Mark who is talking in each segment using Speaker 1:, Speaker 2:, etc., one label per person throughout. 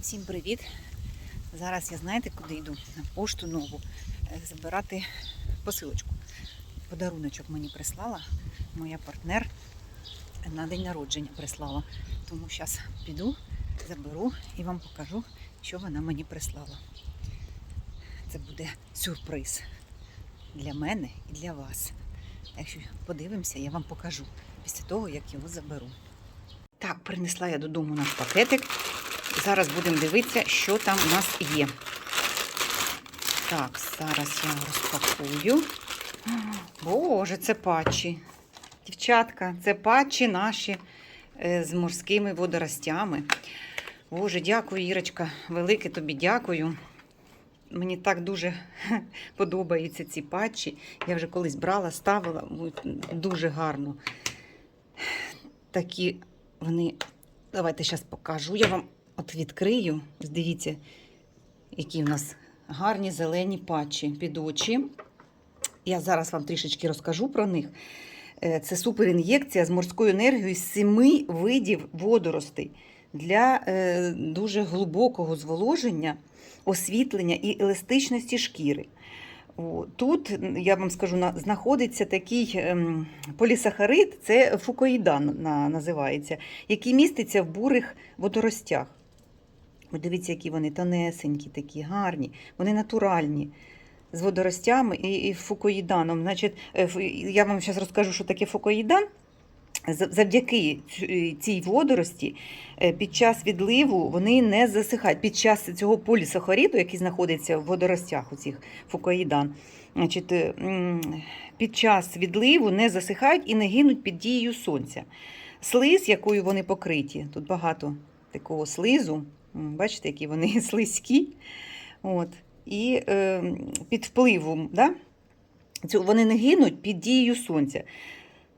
Speaker 1: Всім привіт! Зараз я знаєте, куди йду? На пошту нову е, забирати посилочку. Подаруночок мені прислала моя партнер на день народження прислала. Тому зараз піду, заберу і вам покажу, що вона мені прислала. Це буде сюрприз для мене і для вас. Якщо подивимося, я вам покажу після того, як його заберу. Так, принесла я додому наш пакетик. Зараз будемо дивитися, що там у нас є. Так, зараз я розпакую. Боже, це патчі. Дівчатка, це патчі наші е, з морськими водоростями. Боже, дякую, Ірочка. Велике тобі дякую. Мені так дуже подобаються ці патчі. Я вже колись брала, ставила. Дуже гарно. Такі вони. Давайте зараз покажу. Я вам от відкрию. Дивіться, які в нас гарні зелені патчі під очі. Я зараз вам трішечки розкажу про них. Е, Це суперін'єкція з морською енергією з семи видів водоростей для е, дуже глибокого зволоження, освітлення і еластичності шкіри. Тут, я вам скажу, знаходиться такий ем, полісахарид, це фукоїдан називається, який міститься в бурих водоростях. Ви дивіться, які вони тонесенькі, такі гарні, вони натуральні. З водоростями і, і фукоїданом. Значить, е, я вам зараз розкажу, що таке фукоїдан. Завдяки цій водорості е, під час відливу вони не засихають. Під час цього полісахаріду, який знаходиться в водоростях, у цих фукоїдан, значить, е, під час відливу не засихають і не гинуть під дією сонця. Слиз, якою вони покриті, тут багато такого слизу, бачите, які вони слизькі. От. І е, під впливом, да? вони не гинуть під дією сонця.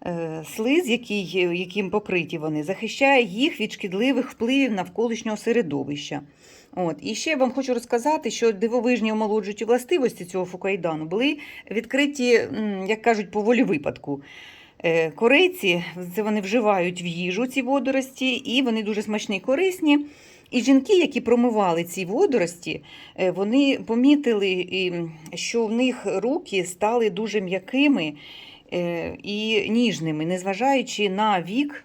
Speaker 1: Е, Слиз, який, яким покриті вони, захищає їх від шкідливих впливів навколишнього середовища. От. І ще я вам хочу розказати, що дивовижні омолоджуючі властивості цього фукаїдану були відкриті, як кажуть, по волі випадку. Е, Корейці це вони вживають в їжу ці водорості, і вони дуже смачні і корисні. І жінки, які промивали ці водорості, е, вони помітили, що в них руки стали дуже м'якими е, і ніжними, незважаючи на вік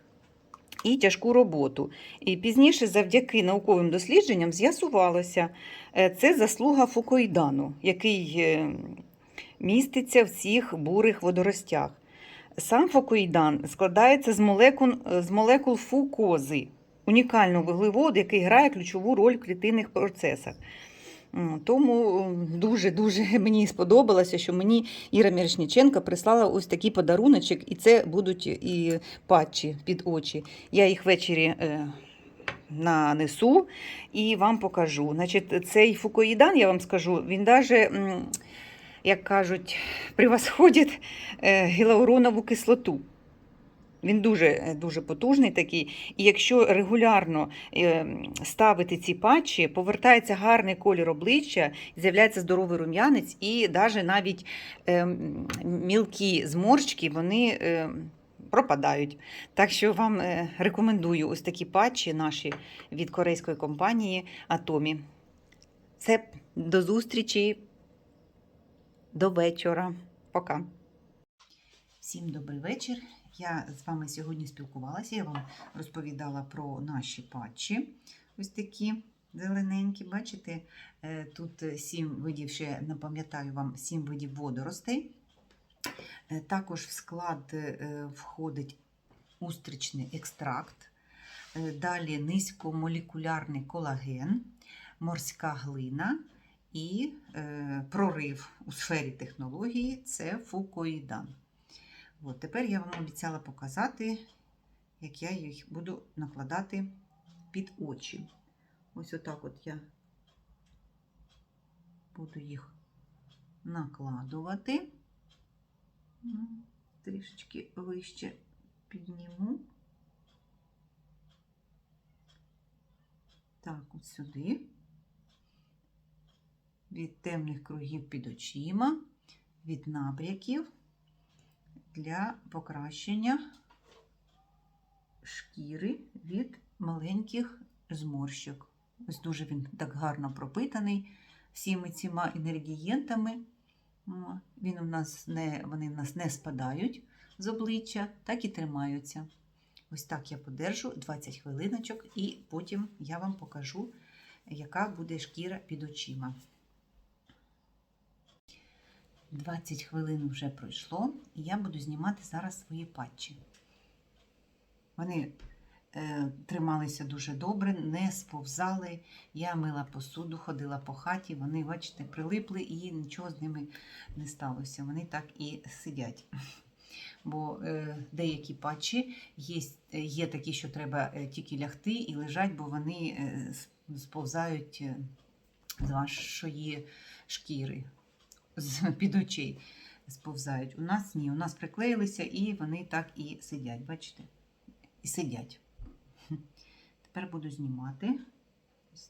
Speaker 1: і тяжку роботу. І пізніше, завдяки науковим дослідженням, з'ясувалося, е, це заслуга фукоїдану, який міститься в цих бурих водоростях. Сам фукоїдан складається з молекул, з молекул фукози, унікального вуглеводу, який грає ключову роль в клітинних процесах. Тому дуже-дуже мені сподобалося, що мені Іра Мірошніченка прислала ось такий подаруночок, і це будуть і патчі під очі. Я їх ввечері е, нанесу і вам покажу. Значить, цей фукоїдан, я вам скажу, він навіть, як кажуть, превосходить е, гіалуронову кислоту. Він дуже, дуже потужний такий. І якщо регулярно е, ставити ці патчі, повертається гарний колір обличчя, з'являється здоровий рум'янець, і навіть навіть е, мілкі зморшки вони е, пропадають. Так що вам е, рекомендую ось такі патчі наші від корейської компанії Атомі. Це до зустрічі до вечора. Пока. Всім добрий вечір. Я з вами сьогодні спілкувалася. Я вам розповідала про наші патчі. Ось такі зелененькі. Бачите, Е, тут сім видів, ще напам'ятаю вам, сім видів водоростей. Е, Також в склад е, входить устричний екстракт, далі низькомолекулярний колаген, морська глина і прорив у сфері технології це фукоїдан. От, тепер я вам обіцяла показати, як я їх буду накладати під очі. Ось отак от я буду їх накладувати. Ну, Трішечки вище підніму. Так, от сюди. Від темних кругів під очима, від набряків для покращення шкіри від маленьких зморщок. Ось дуже він так гарно пропитаний всіми цими інгредієнтами. Він у нас не, вони в нас не спадають з обличчя, так і тримаються. Ось так я подержу 20 хвилиночок, і потім я вам покажу, яка буде шкіра під очима. 20 хвилин вже пройшло, і я буду знімати зараз свої патчі. Вони е, трималися дуже добре, не сповзали. Я мила посуду, ходила по хаті, вони, бачите, прилипли і нічого з ними не сталося. Вони так і сидять. Бо е, деякі патчі є, є такі, що треба е, тільки лягти і лежать, бо вони е, сповзають е, з вашої шкіри, під очей сповзають. У нас ні, у нас приклеїлися і вони так і сидять, бачите? І сидять. Тепер буду знімати.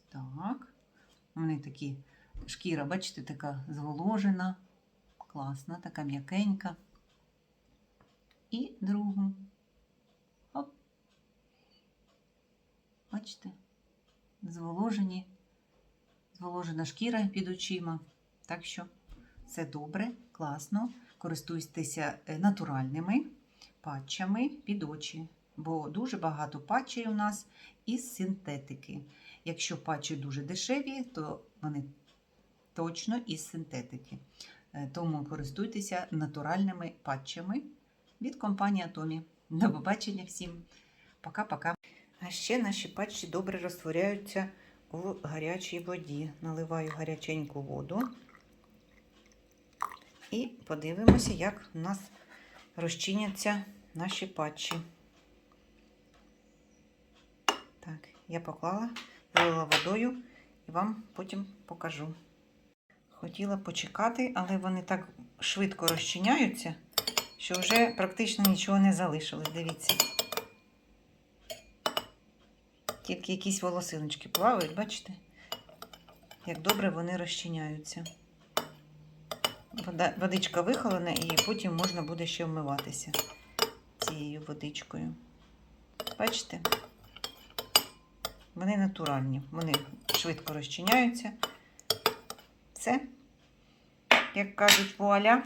Speaker 1: Так. Вони такі, шкіра, бачите, така зволожена, класна, така м'якенька. І другу. Оп. Бачите? Зволожені, зволожена шкіра під очима. Так що все добре, класно. Користуйтеся е, натуральними патчами під очі. Бо дуже багато патчей у нас із синтетики. Якщо патчі дуже дешеві, то вони точно із синтетики. Е, Тому користуйтеся натуральними патчами від компанії Атомі. До побачення всім. Пока-пока. А ще наші патчі добре розтворяються у гарячій воді. Наливаю гаряченьку воду. І подивимося, як у нас розчиняться наші патчі. Так, я поклала, залила водою і вам потім покажу. Хотіла почекати, але вони так швидко розчиняються, що вже практично нічого не залишилось. Дивіться. Тільки якісь волосиночки плавають, бачите? Як добре вони розчиняються. Водичка вихолена, і потім можна буде ще вмиватися цією водичкою. Бачите? Вони натуральні, вони швидко розчиняються. Все. Як кажуть, вуаля.